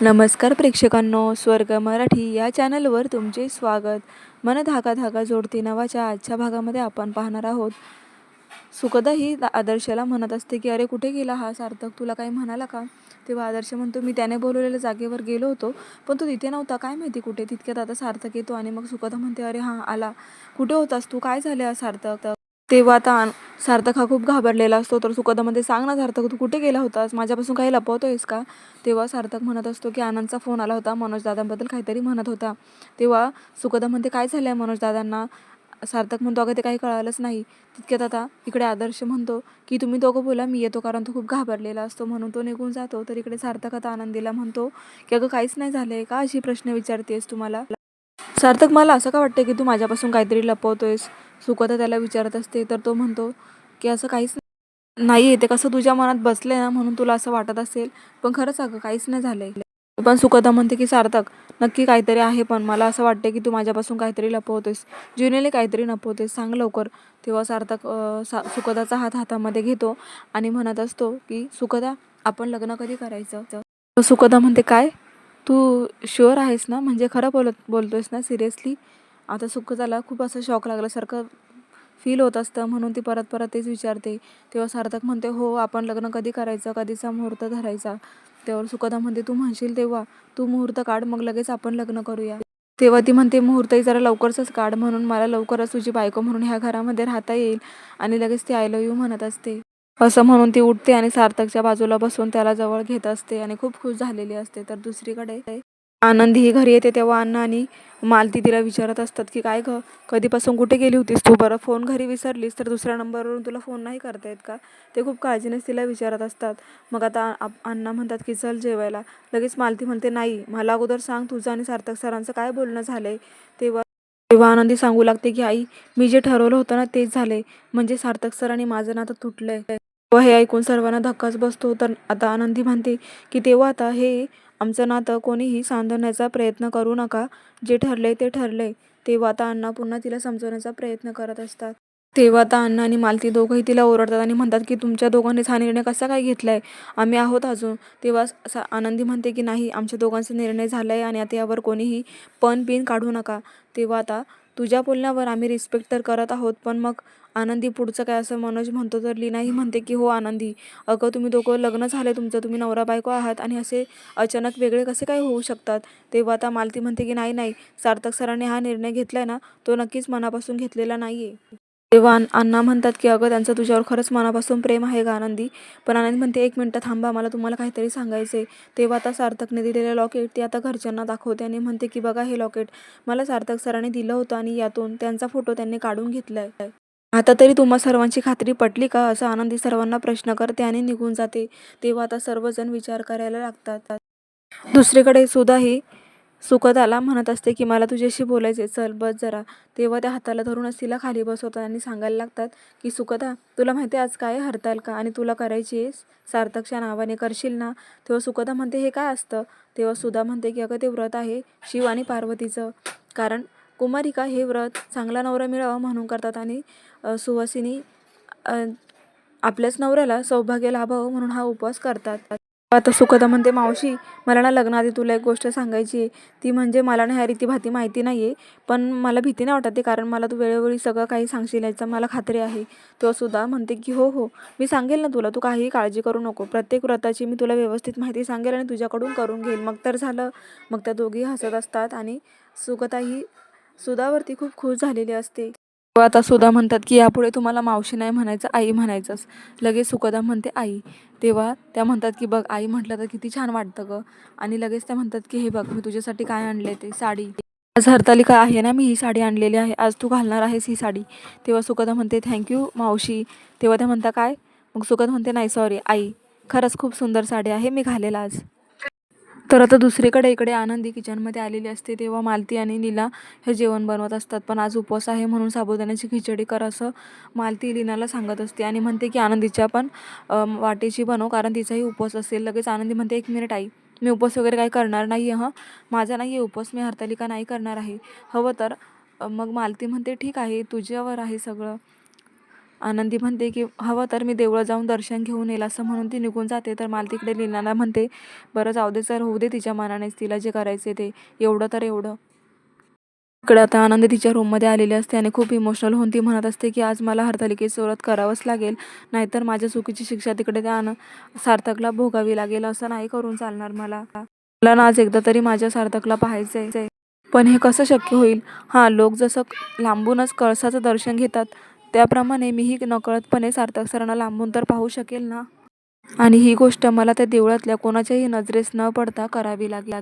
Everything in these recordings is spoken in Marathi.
नमस्कार प्रेक्षकांनो स्वर्ग मराठी या चॅनलवर तुमचे स्वागत. मन धागा धागा जोडते नावाच्या आजच्या भागामध्ये आपण पाहणार आहोत. सुखदा ही आदर्शला म्हणत असते की अरे कुठे गेला हा सार्थक? तुला काही म्हणाला का? तेव्हा आदर्श म्हणतो मी त्याने बोलवलेल्या जागेवर गेलो होतो पण तो तिथे नव्हता. काय माहिती कुठे? तितक्यात आता सार्थक येतो आणि मग सुखदा म्हणते अरे हां आला. कुठे होतास? तू काय झाले सार्थक? तेव्हा आता आन- सार्थक हा खूप घाबरलेला असतो. तर सुखदामध्ये सांग ना सार्थक तू कुठे गेला होतास? माझ्यापासून काही लपवतोयस का? तेव्हा सार्थक म्हणत असतो की आनंदचा फोन आला होता. मनोज दादांबद्दल काहीतरी म्हणत होता. तेव्हा सुखदा म्हणते काय झालं आहे मनोज दादांना सार्थक म्हणतो अगं ते काही कळालंच नाही. तितक्यात आता इकडे आदर्श म्हणतो की तुम्ही दोघं बोला मी येतो कारण तो खूप घाबरलेला असतो. म्हणून तो निघून जातो. तर इकडे सार्थक आता आनंदीला म्हणतो की अगं काहीच नाही झालंय का? अशी प्रश्न विचारतेस तुम्हाला? सार्थक मला असं का वाटतं की तू माझ्यापासून काहीतरी लपवतोयस? सुखदा त्याला विचारत असते तर तो म्हणतो की असं काहीच नाही ते कसं तुझ्या मनात बसले ना म्हणून तुला असं वाटत असेल. पण खरंच अगं काहीच नाही झालंय. पण सुखदा म्हणते की सार्थक नक्की काहीतरी आहे पण मला असं वाटतं की तू माझ्यापासून काहीतरी लपवतेस जुनेले काहीतरी लपवतेस सांग लवकर. तेव्हा सार्थक सा सुखदाचा हात हातामध्ये घेतो आणि म्हणत असतो की सुखदा आपण लग्न कधी करायचं? तर सुखदा म्हणते काय? तू शुअर आहेस ना? म्हणजे खरं बोलत बोलतोयस ना? सिरियसली आता सुखदाला खूप असं शॉक लागल्यासारखं फील होत असतं. म्हणून ती परत परत तेच विचारते. तेव्हा सार्थक म्हणते हो आपण लग्न कधी करायचं? कधीचा मुहूर्त धरायचा? तेव्हा सुखदा म्हणते तू म्हणशील तेव्हा. तू मुहूर्त काढ मग लगेच आपण लग्न करूया. तेव्हा ती म्हणते मुहूर्तही जरा लवकरच काढ. म्हणून मला लवकरच तुझी बायको म्हणून ह्या घरामध्ये राहता येईल आणि लगेच ती आय लव यू म्हणत असते. असं म्हणून ती उठते आणि सार्थकच्या बाजूला बसून त्याला जवळ घेत असते आणि खूप खुश झालेली असते. तर दुसरीकडे आनंद ही घरी येते तेव्हा अन्न आणि मालती तिला विचारत असतात की काय ग? कधीपासून कुठे गेली होतीस तू? बरं फोन घरी विसरलीस तर दुसऱ्या नंबरवरून तुला फोन नाही करता येत का? ते खूप काळजीनेच तिला विचारत असतात. मग आता आप- अण्णा म्हणतात की चल जेवायला. लगेच मालती म्हणते नाही मला अगोदर सांग तुझं आणि सार्थक सरांचं काय बोलणं झालं आहे तेव्हा तेव्हा आनंदी सांगू लागते की आई मी जे ठरवलं होतं ना तेच झाले म्हणजे सार्थक सर आणि माझं नातं तुटलंय. तेव्हा हे ऐकून सर्वांना धक्काच बसतो. तर आता आनंदी म्हणते की तेव्हा आता हे आमचं नातं कोणीही सांधण्याचा प्रयत्न करू नका. जे ठरले ते ठरले तेव्हा आता अण्णा पुन्हा तिला समजवण्याचा प्रयत्न करत असतात. तेव्हा आता अण्णा आणि मालती दोघंही तिला ओरडतात आणि म्हणतात की तुमच्या दोघांनीच हा निर्णय कसा काय घेतलाय? आम्ही आहोत अजून. तेव्हा स- आनंदी म्हणते की नाही आमच्या दोघांचा निर्णय झालाय आणि आता यावर कोणीही पण पिन काढू नका. तेव्हा आता तुझ्या बोलण्यावर आम्ही रिस्पेक्ट तर करत आहोत पण मग आनंदी पुढचं काय? असं मनोज म्हणतो तर लीनाही म्हणते की हो आनंदी. अगं तुम्ही दोघं लग्न झालं तुमचं तुम्ही नवरा बायको आहात आणि असे अचानक वेगळे कसे काय होऊ शकतात? तेव्हा आता मालती म्हणते की नाही नाही. सार्थक सरांनी हा निर्णय घेतलाय ना तो नक्कीच मनापासून घेतलेला नाही आहे तेव्हा अण्णा म्हणतात की अगं त्यांचं तुझ्यावर खरंच मनापासून प्रेम आहे का आनंदी. पण आनंदी म्हणते एक मिनटं थांबा मला तुम्हाला काहीतरी सांगायचं आहे तेव्हा आता सार्थकने दिलेलं लॉकेट ती आता घरच्यांना दाखवते आणि म्हणते की बघा हे लॉकेट मला सार्थक सरांनी दिलं होतं आणि यातून त्यांचा फोटो त्यांनी काढून घेतला आहे आता तरी तुम्हा सर्वांची खात्री पटली का? असं आनंदी सर्वांना प्रश्न करते आणि निघून जाते. तेव्हा आता सर्वजण विचार करायला लागतात. दुसरीकडे सुद्धा ही सुखदाला म्हणत असते की मला तुझ्याशी बोलायचे चल बस जरा. तेव्हा त्या हाताला धरूनच तिला खाली बसवतात आणि सांगायला लागतात की सुखदा तुला माहिती आहे आज काय हरताल का आणि तुला करायची आहेस? सार्थकच्या नावाने करशील ना? तेव्हा सुखदा म्हणते हे काय असतं? तेव्हा सुधा म्हणते की अगं ते व्रत आहे शिव आणि पार्वतीचं. कारण कुमारिका हे व्रत चांगला नवरा मिळावा म्हणून करतात आणि सुवासिनी आपल्याच नवऱ्याला सौभाग्य लाभावं म्हणून हा उपवास करतात. आता सुखदा म्हणते मावशी मला ना लग्नाआधी तुला एक गोष्ट सांगायची आहे. ती म्हणजे मला ना ह्या रीतीभाती माहिती नाही आहे पण मला भीती नाही वाटत आहे कारण मला तू वेळोवेळी सगळं काही सांगशील याचं मला खात्री आहे. तो सुद्धा म्हणते की हो हो मी सांगेल ना तुला तू काहीही काळजी करू नको. प्रत्येक व्रताची मी तुला व्यवस्थित माहिती सांगेल आणि तुझ्याकडून करून घेईल. मग तर झालं. मग त्या दोघी हसत असतात आणि सुखताही सुधावरती खूप खुश झालेली असते. आता सुधा म्हणतात की यापुढे तुम्हाला मावशी नाही म्हणायचं आई म्हणायचंच लगेच सुखदा म्हणते आई. तेव्हा त्या म्हणतात की बघ आई म्हटलं तर किती छान वाटतं गं. आणि लगेच त्या म्हणतात की हे बघ मी तुझ्यासाठी काय आणले ते साडी. आज हरतालिका आहे ना मी ही साडी आणलेली आहे. आज तू घालणार आहेस ही साडी. तेव्हा सुखदा म्हणते थँक्यू मावशी. तेव्हा त्या म्हणता काय? मग सुखद म्हणते नाही सॉरी आई. खरंच खूप सुंदर साडी आहे. मी घालेल आज. तर आता दुसरीकडे इकडे आनंदी किचनमध्ये आलेली असते तेव्हा मालती आणि लीला हे जेवण बनवत असतात. पण आज उपवास आहे म्हणून साबुदाण्याची खिचडी कर असं मालती लीनाला सांगत असते आणि म्हणते की आनंदीच्या पण वाटेची बनव कारण तिचाही उपवास असेल. लगेच आनंदी म्हणते एक मिनिट आई मी उपवास वगैरे काही करणार नाही आहे हं? माझा नाही आहे उपवास मी हरतालिका नाही करणार आहे. हवं तर मग मालती म्हणते ठीक आहे तुझ्यावर आहे सगळं. आनंदी म्हणते की हवं तर मी देवळं जाऊन दर्शन घेऊन येईल असं म्हणून ती निघून जाते. तर मला तिकडे लीनाला म्हणते बरं जाऊ दे सर होऊ दे तिच्या मनानेच तिला जे करायचे ते एवढं तर एवढं. इकडे आता आनंदी तिच्या रूममध्ये आलेली असते आणि खूप इमोशनल होऊन ती म्हणत असते की आज मला हरतालिकेची व्रत करावंच लागेल नाहीतर माझ्या चुकीची शिक्षा तिकडे त्या आन सार्थकला भोगावी लागेल असं नाही करून चालणार मला. मला ना आज एकदा तरी माझ्या सार्थकला पाहायचं आहे पण हे कसं शक्य होईल? हां लोक जसं लांबूनच कळसाचं दर्शन घेतात त्याप्रमाणे मीही नकळतपणे सार्थक सरांना लांबून तर पाहू शकेल ना? आणि ही गोष्ट मला त्या देवळातल्या कोणाच्याही नजरेस न पडता करावी लागली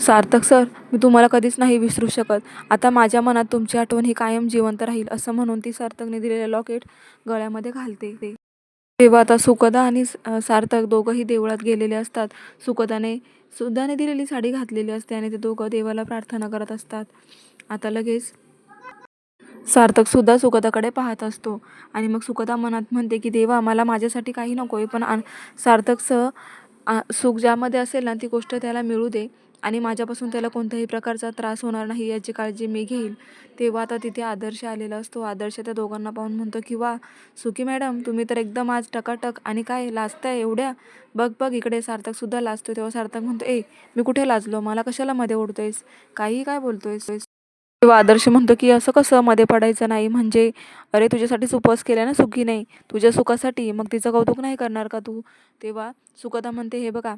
सार्थक सर मी तुम्हाला कधीच नाही विसरू शकत. आता माझ्या मनात तुमची आठवण ही कायम जिवंत राहील असं म्हणून ती सार्थकने दिलेलं लॉकेट गळ्यामध्ये घालते. तेव्हा आता सुकदा आणि स- सार्थक दोघंही देवळात गेलेले असतात. सुकदाने सुद्धाने दिलेली साडी घातलेली असते आणि ते दोघं देवाला प्रार्थना करत असतात. आता लगेच सार्थक सुद्धा पाहत असतो. आणि मग सुगता मनात म्हणते की देवा मला माझ्यासाठी काही नको आहे पण आन- सार्थकचं सुख ज्यामध्ये असेल ना ती गोष्ट त्याला मिळू दे. आणि माझ्यापासून त्याला कोणत्याही प्रकारचा त्रास होणार नाही याची काळजी मी घेईल तेव्हा आता तिथे आदर्श आलेला असतो. आदर्श त्या दोघांना पाहून म्हणतो की वा सुखी मॅडम तुम्ही तर एकदम आज टकाटक आणि काय लाजताय एवढ्या? बघ बघ इकडे सार्थकसुद्धा लाजतो तेव्हा सार्थक म्हणतो ए मी कुठे लाजलो? मला कशाला मध्ये ओढतोयस? काही काय बोलतोयस? तेव्हा आदर्श म्हणतो की असं कसं मध्ये पडायचं नाही? म्हणजे अरे तुझ्यासाठीच उपवास केला ना सुखी नाही. तुझ्या सुखासाठी मग तिचं कौतुक नाही करणार का तू? तेव्हा सुखदा म्हणते हे बघा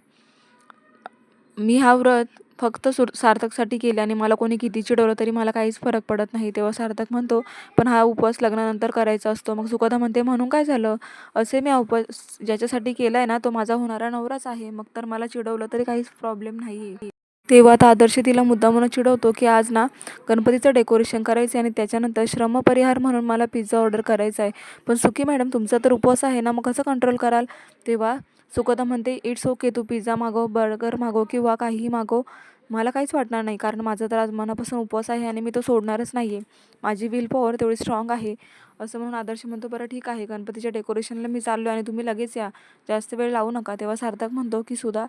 मी हा व्रत फक्त सुर सार्थकसाठी केले आणि मला कोणी किती चिडवलं तरी मला काहीच फरक पडत नाही. तेव्हा सार्थक म्हणतो पण हा उपवास लग्नानंतर करायचा असतो. मग सुखदा म्हणते म्हणून काय झालं? असे मी उपवास ज्याच्यासाठी केला आहे ना तो माझा होणारा नवराच आहे. मग तर मला चिडवलं तरी काहीच प्रॉब्लेम नाही आहे तेव्हा आता आदर्श तिला मुद्दामून चिडवतो की आज ना गणपतीचं डेकोरेशन करायचं आहे आणि त्याच्यानंतर श्रमपरिहार म्हणून मला पिझ्झा ऑर्डर करायचा आहे. पण सुकी मॅडम तुमचा तर उपवास आहे ना मग कसं कंट्रोल कराल? तेव्हा सुखदा म्हणते इट्स ओके तू पिझ्झा मागव बर्गर मागव किंवा काहीही मागव. मला काहीच वाटणार नाही कारण माझा तर आज मनापासून उपवास आहे आणि मी तो सोडणारच नाही आहे माझी विल पॉवर तेवढी स्ट्रॉंग आहे. असं म्हणून आदर्श म्हणतो बरं ठीक आहे गणपतीच्या डेकोरेशनला मी चाललो आणि तुम्ही लगेच या. जास्त वेळ लावू नका. तेव्हा सार्थक म्हणतो की सुद्धा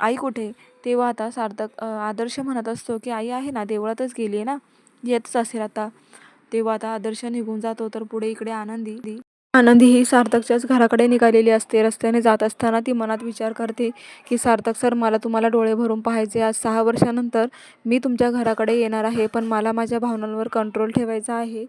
आई कुठे? तेव्हा आता सार्थक आदर्श म्हणत असतो की आई आहे ना देवळातच गेली आहे ना? येतच असेल आता. तेव्हा आता आदर्श निघून जातो तर पुढे इकडे आनंदी. आनंदी ही सार्थकच्याच घराकडे निघालेली असते. रस्त्याने जात असताना ती मनात विचार करते की सार्थक सर मला तुम्हाला डोळे भरून पाहायचे आज सहा वर्षानंतर मी तुमच्या घराकडे येणार आहे पण मला माझ्या भावनांवर कंट्रोल ठेवायचा आहे.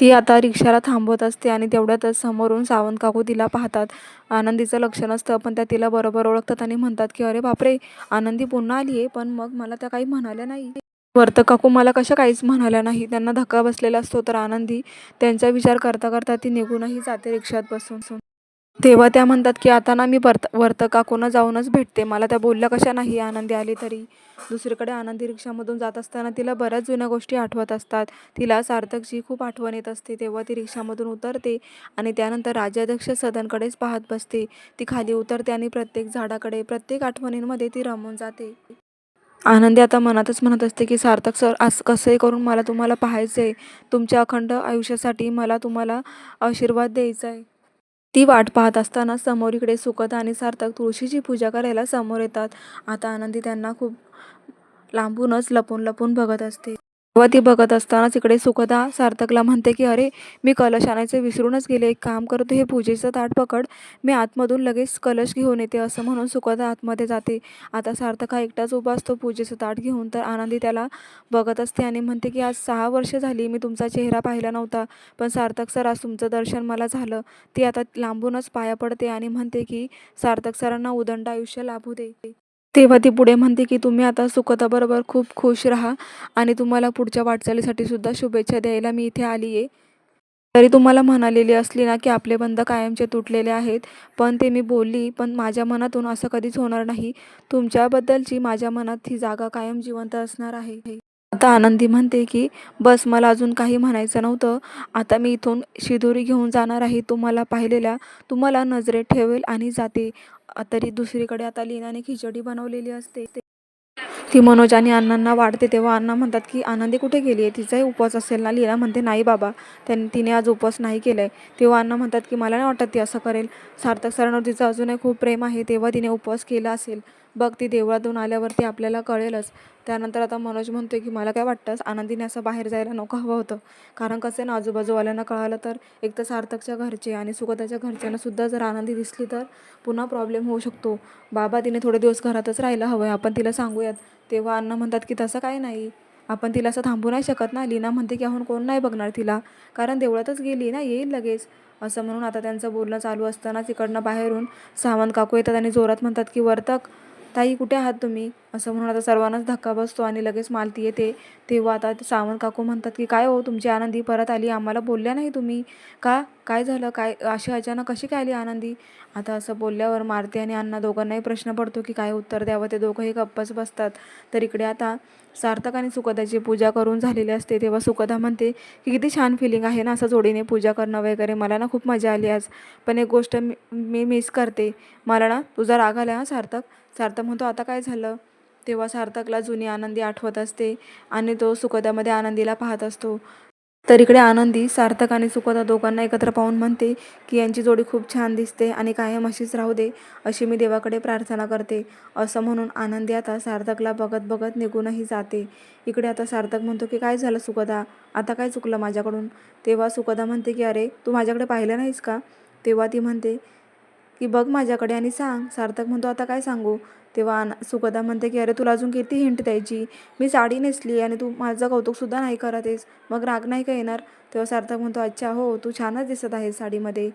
ती आता रिक्षाला थांबवत असते आणि तेवढ्यातच समोरून सावंत काकू तिला पाहतात. आनंदीचं लक्ष नसतं पण त्या तिला बरोबर ओळखतात आणि म्हणतात की अरे बापरे आनंदी पुन्हा आली आहे पण मग मला त्या काही म्हणाल्या नाही. वर्त काकू मला कशा काहीच म्हणाल्या नाही. त्यांना धक्का बसलेला असतो तर आनंदी त्यांचा विचार करता करता ती निघूनही जाते रिक्षात बसून. तेव्हा त्या म्हणतात की आता ना मी वर्त वर्तक काकूंना जाऊनच भेटते. मला त्या बोलल्या कशा नाही आनंदी आली तरी. दुसरीकडे आनंदी रिक्षामधून जात असताना तिला बऱ्याच जुन्या गोष्टी आठवत असतात. तिला सार्थकची खूप आठवण येत असते तेव्हा ती रिक्षामधून उतरते आणि त्यानंतर राज्याध्यक्ष सदनकडेच पाहत बसते. ती खाली उतरते आणि प्रत्येक झाडाकडे प्रत्येक आठवणींमध्ये ती रमून जाते. आनंदी आता मनातच म्हणत असते की सार्थक सर असं कसंही करून मला तुम्हाला पाहायचं आहे तुमच्या अखंड आयुष्यासाठी मला तुम्हाला आशीर्वाद द्यायचा आहे ती वाट पाहत असताना समोर इकडे सुकथा आणि सार्थक तुळशीची पूजा करायला समोर येतात. आता आनंदी त्यांना खूप लांबूनच लपून लपून बघत असते. व ती बघत असतानाच इकडे सुखदा सार्थकला म्हणते की अरे मी कलश आणायचं विसरूनच गेले. एक काम करतो हे पूजेचं ताट पकड. मी आतमधून लगेच कलश घेऊन येते असं म्हणून सुखदा आतमध्ये जाते. आता सार्थक हा एकटाच उभा असतो पूजेचं ताट घेऊन. तर आनंदी त्याला बघत असते आणि म्हणते की आज सहा वर्ष झाली मी तुमचा चेहरा पाहिला नव्हता पण सार्थक सर आज तुमचं दर्शन मला झालं. ती आता लांबूनच पाया पडते आणि म्हणते की सार्थक सरांना उदंड आयुष्य लाभू दे. तेव्हा ती पुढे म्हणते की तुम्ही आता सुखताबरोबर खूप खुश राहा आणि तुम्हाला पुढच्या वाटचालीसाठी सुद्धा शुभेच्छा द्यायला मी इथे आली आहे. तरी तुम्हाला म्हणालेली असली ना की आपले बंध कायमचे तुटलेले आहेत पण ते मी बोलली पण माझ्या मनातून असं कधीच होणार नाही. तुमच्याबद्दलची माझ्या मनात ही जागा कायम जिवंत असणार आहे. आता आनंदी म्हणते की बस मला अजून काही म्हणायचं नव्हतं. आता मी इथून शिदोरी घेऊन जाणार आहे. तुम्हाला पाहिलेल्या तुम्हाला नजरेत ठेवेल आणि जाते. तरी दुसरीकडे आता लीनाने खिचडी बनवलेली असते. ती मनोज आणि अण्णांना वाढते तेव्हा अण्णा म्हणतात की आनंदी कुठे गेली आहे? तिचाही उपवास असेल ना? लीना म्हणते नाही बाबा त्यां तिने आज उपवास नाही केला आहे तेव्हा अण्णा म्हणतात की मला नाही वाटत ती असं करेल. सार्थक सरांवर तिचं अजूनही खूप प्रेम आहे. तेव्हा तिने उपवास केला असेल. बघ ती देवळातून आल्यावरती आपल्याला कळेलच. त्यानंतर आता मनोज म्हणतो आहे की मला काय वाटतं आनंदीने असं बाहेर जायला नको हवं होतं. कारण कसं आहे ना आजूबाजूवाल्यांना कळालं तर एक तर सार्थकच्या घरचे आणि सुगताच्या घरच्यांनासुद्धा जर आनंदी दिसली तर पुन्हा प्रॉब्लेम होऊ शकतो. बाबा तिने थोडे दिवस घरातच राहायला हवं आहे आपण तिला सांगूयात. तेव्हा अण्णा म्हणतात की तसं काय नाही. आपण तिला असं थांबू नाही शकत ना. लीना म्हणते की अहून कोण नाही बघणार तिला. कारण देवळातच गेली ना येईल लगेच. असं म्हणून आता त्यांचं बोलणं चालू असतानाच इकडनं बाहेरून सावंत काकू येतात आणि जोरात म्हणतात की वर्तक ताई कुठे आहात तुम्ही? असं म्हणून आता सर्वांनाच धक्का बसतो आणि लगेच मालती येते. तेव्हा आता सावंत काकू म्हणतात की काय हो तुमची आनंदी परत आली? आम्हाला बोलल्या नाही तुम्ही? का? काय झालं? काय? अशी अचानक कशी काय आली आनंदी? आता असं बोलल्यावर मारते आणि अण्णा दोघांनाही प्रश्न पडतो की काय उत्तर द्यावं? ते दोघंही गप्पच बसतात. तर इकडे आता सार्थक आणि सुकदाची पूजा करून झालेली असते. तेव्हा सुकदा म्हणते की किती छान फिलिंग आहे ना असं जोडीने पूजा करणं वगैरे. मला ना खूप मजा आली आज. पण एक गोष्ट मी मी मिस करते. मला ना तुझा राग आला हा सार्थक? सार्थक म्हणतो आता काय झालं? तेव्हा सार्थकला जुनी आनंदी आठवत असते आणि तो सुखदामध्ये आनंदीला पाहत असतो. तर इकडे आनंदी सार्थक आणि सुखदा दोघांना एकत्र पाहून म्हणते की यांची जोडी खूप छान दिसते आणि कायम अशीच राहू दे अशी मी देवाकडे प्रार्थना करते. असं म्हणून आनंदी आता सार्थकला बघत बघत निघूनही जाते. इकडे आता सार्थक म्हणतो की काय झालं सुकदा आता काय चुकलं माझ्याकडून? तेव्हा सुखदा म्हणते की अरे तू माझ्याकडे पाहिलं नाहीस का? तेव्हा ती म्हणते की बघ माझ्याकडे आणि सांग. सार्थक म्हणतो आता काय सांगू? तेव्हा सुगदा म्हणते की अरे तुला अजून किती हिंट द्यायची? मी साडी नेसली आणि तू माझं कौतुकसुद्धा नाही करत आहेस. मग राग नाही का येणार? तेव्हा सार्थक म्हणतो अच्छा हो तू छानच दिसत आहे साडीमध्ये.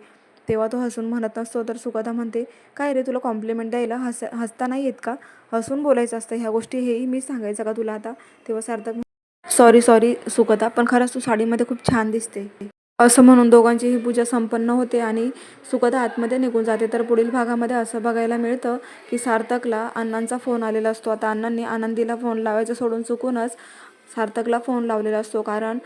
तेव्हा तो हसून म्हणत नसतो. तर सुगदा म्हणते काय रे तुला कॉम्प्लिमेंट द्यायला हस हसता नाही येत का? हसून बोलायचं असतं ह्या गोष्टी हेही मी सांगायचं का तुला आता? तेव्हा सार्थक सॉरी सॉरी सुगदा पण खरंच तू साडीमध्ये खूप छान दिसते. असं म्हणून दोघांची ही पूजा संपन्न होते आणि सुखदा आतमध्ये निघून जाते. तर पुढील भागामध्ये असं बघायला मिळतं की सार्थकला अण्णांचा फोन आलेला असतो. आता अण्णांनी आनंदीला फोन लावायचं सोडून चुकूनच सार्थकला फोन लावलेला असतो. कारण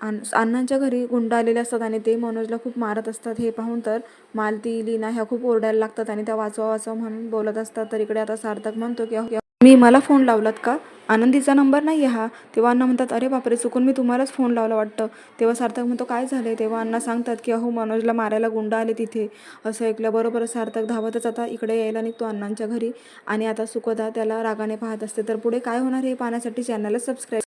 अण्णांच्या घरी गुंड आलेले असतात आणि ते मनोजला खूप मारत असतात. हे पाहून तर मालती लीना ह्या खूप ओरडायला लागतात आणि त्या वाचवा वाचवा म्हणून बोलत असतात. तर इकडे आता सार्थक म्हणतो की मी मला फोन लावलात का? आनंदीचा नंबर नाही आहे हा. तेव्हा अण्णा म्हणतात अरे बापरे चुकून मी तुम्हालाच फोन लावला वाटतं. तेव्हा सार्थक म्हणतो काय झालं तेव्हा अण्णा सांगतात की अहो मनोजला मारायला गुंड आले तिथे. असं ऐकल्याबरोबर सार्थक धावतच आता इकडे यायला निघतो अण्णांच्या घरी. आणि आता सुखदा त्याला रागाने पाहत असते. तर पुढे काय होणार हे पाहण्यासाठी चॅनलला सबस्क्राईब